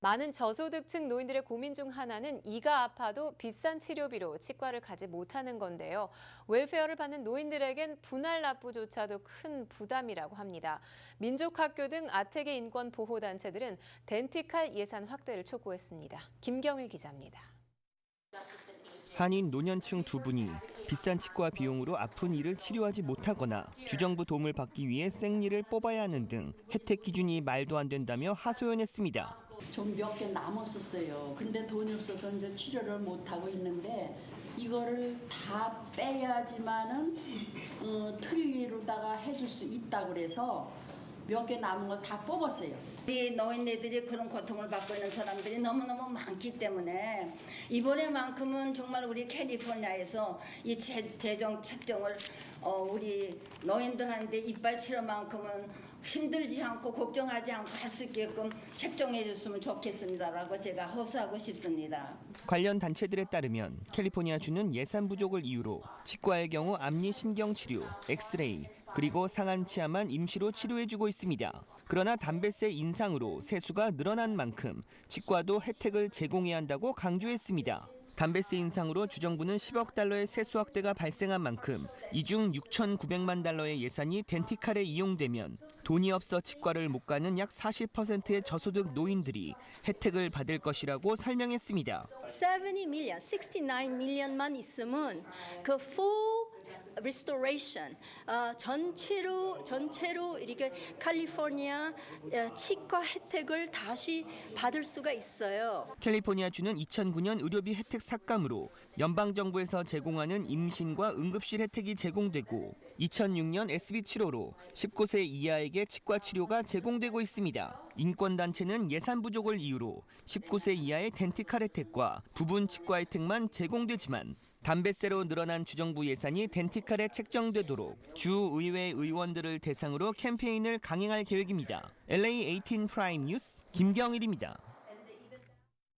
많은 저소득층 노인들의 고민 중 하나는 이가 아파도 비싼 치료비로 치과를 가지 못하는 건데요. 웰페어를 받는 노인들에겐 분할 납부조차도 큰 부담이라고 합니다. 민족학교 등 아태계 인권 보호 단체들은 덴티칼 예산 확대를 촉구했습니다. 김경일 기자입니다. 한인 노년층 두 분이 비싼 치과 비용으로 아픈 이를 치료하지 못하거나 주정부 도움을 받기 위해 생리를 뽑아야 하는 등 혜택 기준이 말도 안 된다며 하소연했습니다. 좀 몇 개 남았었어요. 근데 돈이 없어서 이제 치료를 못 하고 있는데 이거를 다 빼야지만은 어, 틀리로다가 해줄 수 있다 그래서 몇 개 남은 걸다 뽑았어요. 우리 노인네들이 그런 고통을 받고 있는 사람들이 너무너무 많기 때문에 이번에만큼은 정말 우리 캘리포니아에서 이 재, 재정 책정을 어, 우리 노인들한테 이빨 치료만큼은 힘들지 않고 걱정하지 않고 할 수 있게끔 책정해 줬으면 좋겠습니다라고 제가 호소하고 싶습니다. 관련 단체들에 따르면 캘리포니아 주는 예산 부족을 이유로 치과의 경우 앞니 신경 치료, 엑스레이, 그리고 상한 치아만 임시로 치료해주고 있습니다. 그러나 담배세 인상으로 세수가 늘어난 만큼 치과도 혜택을 제공해야 한다고 강조했습니다. 담배세 인상으로 주정부는 10억 달러의 세수 확대가 발생한 만큼 이 중 6,900만 달러의 예산이 덴티칼에 이용되면 돈이 없어 치과를 못 가는 약 40%의 저소득 노인들이 혜택을 받을 것이라고 설명했습니다. 70 million, 69 million만 있으면 그 full restoration 어, 전체로 전체로 이렇게 캘리포니아 어, 치과 혜택을 다시 받을 수가 있어요. 캘리포니아 주는 2009년 의료비 혜택 삭감으로 연방 정부에서 제공하는 임신과 응급실 혜택이 제공되고 2006년 SB 7호로 19세 이하에게 치과 치료가 제공되고 있습니다. 인권 단체는 예산 부족을 이유로 19세 이하의 덴티칼 혜택과 부분 치과 혜택만 제공되지만 담배세로 늘어난 주정부 예산이 덴티칼에 책정되도록 주 의회 의원들을 대상으로 캠페인을 강행할 계획입니다. LA 18 프라임 뉴스 김경일입니다.